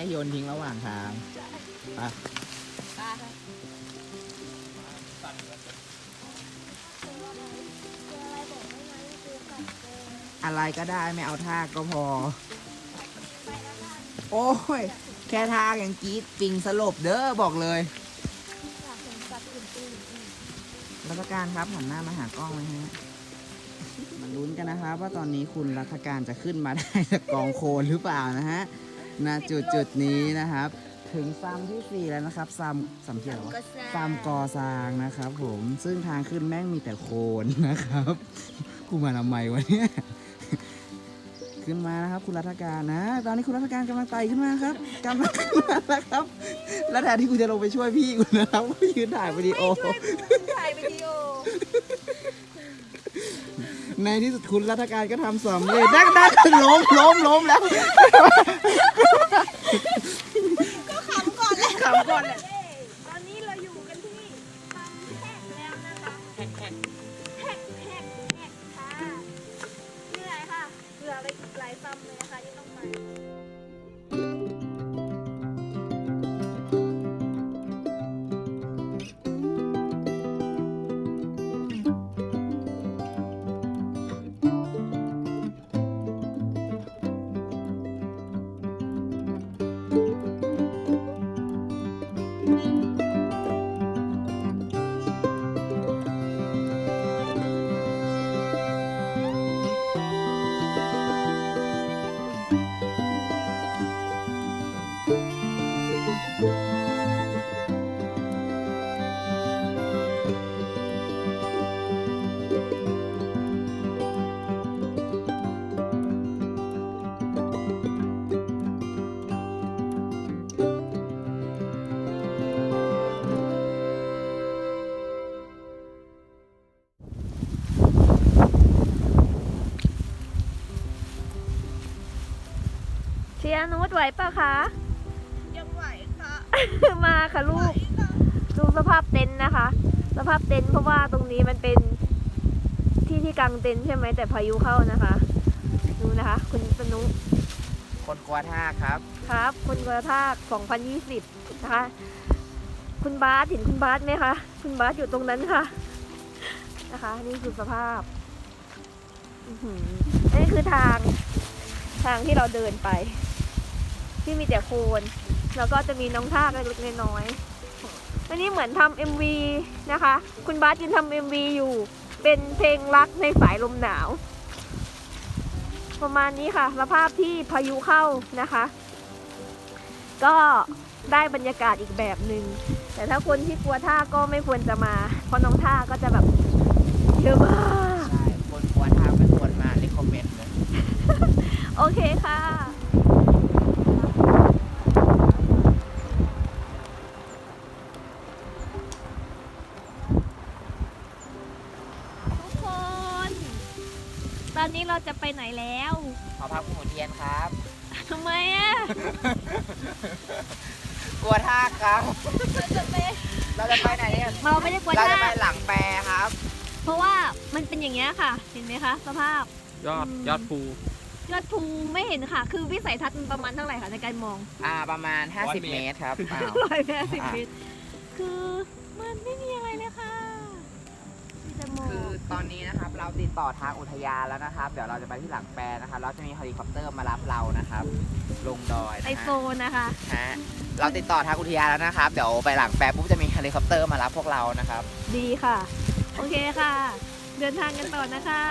แค่โยนทิ้งระหว่างทางไปปลาอะไรก็ได้ไม่เอาท่าก็พอ โอ้ย แค่ท่ายังกรีดปิงสลบเด้อบอกเลย รัฐการครับหันหน้ามาหากล้องไหมฮะมาลุ้นกันนะครับว่าตอนนี้คุณรัฐการจะขึ้นมาได้จากกองโคลนหรือเปล่านะฮะ ณจุดจุดๆนี้นะครับ ถึงซ้ำที่สี่แล้วนะครับซ้ำซ้ำเที่ยวะฟาร์มกอซางนะครับผมซึ่งทางขึ้นแม่งมีแต่โคลนนะครับกูมาทำไมวะเนี่ยขึ้นมานะครับคุณรัฐการนะ ตอนนี้คุณรัฐการกำลังไต่ขึ้นมาครับกำลังขึ้นมาแล้วครับ แล้วแทนที่กูจะลงไปช่วยพี่กูนะครับกูยืนถ่ายวิดีโอถ่ายวิดีโอ ในที่สุดคุณรัฐการก็ทำสำเร็จดักดักล้มล้มล้มแล้ว ไหวปะคะ ยังไหวค่ะ มาค่ะลูก ดูสภาพเต็นท์นะคะ สภาพเต็นท์เพราะว่าตรงนี้มันเป็นที่ที่กางเต็นท์ใช่ไหมแต่พายุเข้านะคะ ดูนะคะ คุณสนุกคนกลัวท่าครับ ครับ คุณกระทาก2020 นะคะ คุณบาสเห็นคุณบาสไหมคะ คุณบาสอยู่ตรงนั้นค่ะ นะคะ นี่คือสภาพอื้อหืออันนี้คือทางทางที่เราเดินไป ที่มีแต่โคลนแล้วก็จะมีน้องท่ากเล็กๆน้อยๆอันนี้เหมือนทำเอ็มวีนะคะ คุณบาสยืนทำเอ็มวีอยู่ เป็นเพลงรักในสายลมหนาว ประมาณนี้ค่ะสภาพที่พายุเข้านะคะ ก็ได้บรรยากาศอีกแบบหนึ่งแต่ถ้าคนที่กลัวท่าก็ไม่ควรจะมา เพราะน้องท่าก็จะแบบเยอะมาก ใช่ คนกลัวท่าไม่ควรมารีคอมเมนต์เลย โอเคค่ะ จะไปไหนแล้วขอพักหมูเทียนครับ ทำไมอะกลัวท่าครับ เราจะไปเราจะไปไหนเนี่ยเราไม่ได้กลัวเราจะท่าไปหลังแปรครับ เพราะว่ามันเป็นอย่างเงี้ยค่ะ เห็นไหมคะสภาพ ยอดอืม ยอดภู ยอดภูไม่เห็นค่ะ คือวิสัยทัศน์มันประมาณเท่าไหร่คะในการมอง อ่าประมาณร้อย50 เมเมตตรรครับอ้าว ร้อยแปดสิบอะ เมตรคือมันไม่มีอะไรเลยค่ะ ตอนนี้นะครับเราติดต่อทางอุทยานแล้วนะครับ เดี๋ยวเราจะไปที่หลังแปรนะครับเราจะมีเฮลิคอปเตอร์มารับเรานะครับ ลงดอยนะไอฮะโซนนะคะ ฮะเราติดต่อทางอุทยานแล้วนะครับ เดี๋ยวไปหลังแปรปุ๊บจะมีเฮลิคอปเตอร์มารับพวกเรานะครับ ดีค่ะ โอเคค่ะ เดินทางกันต่อนะคะ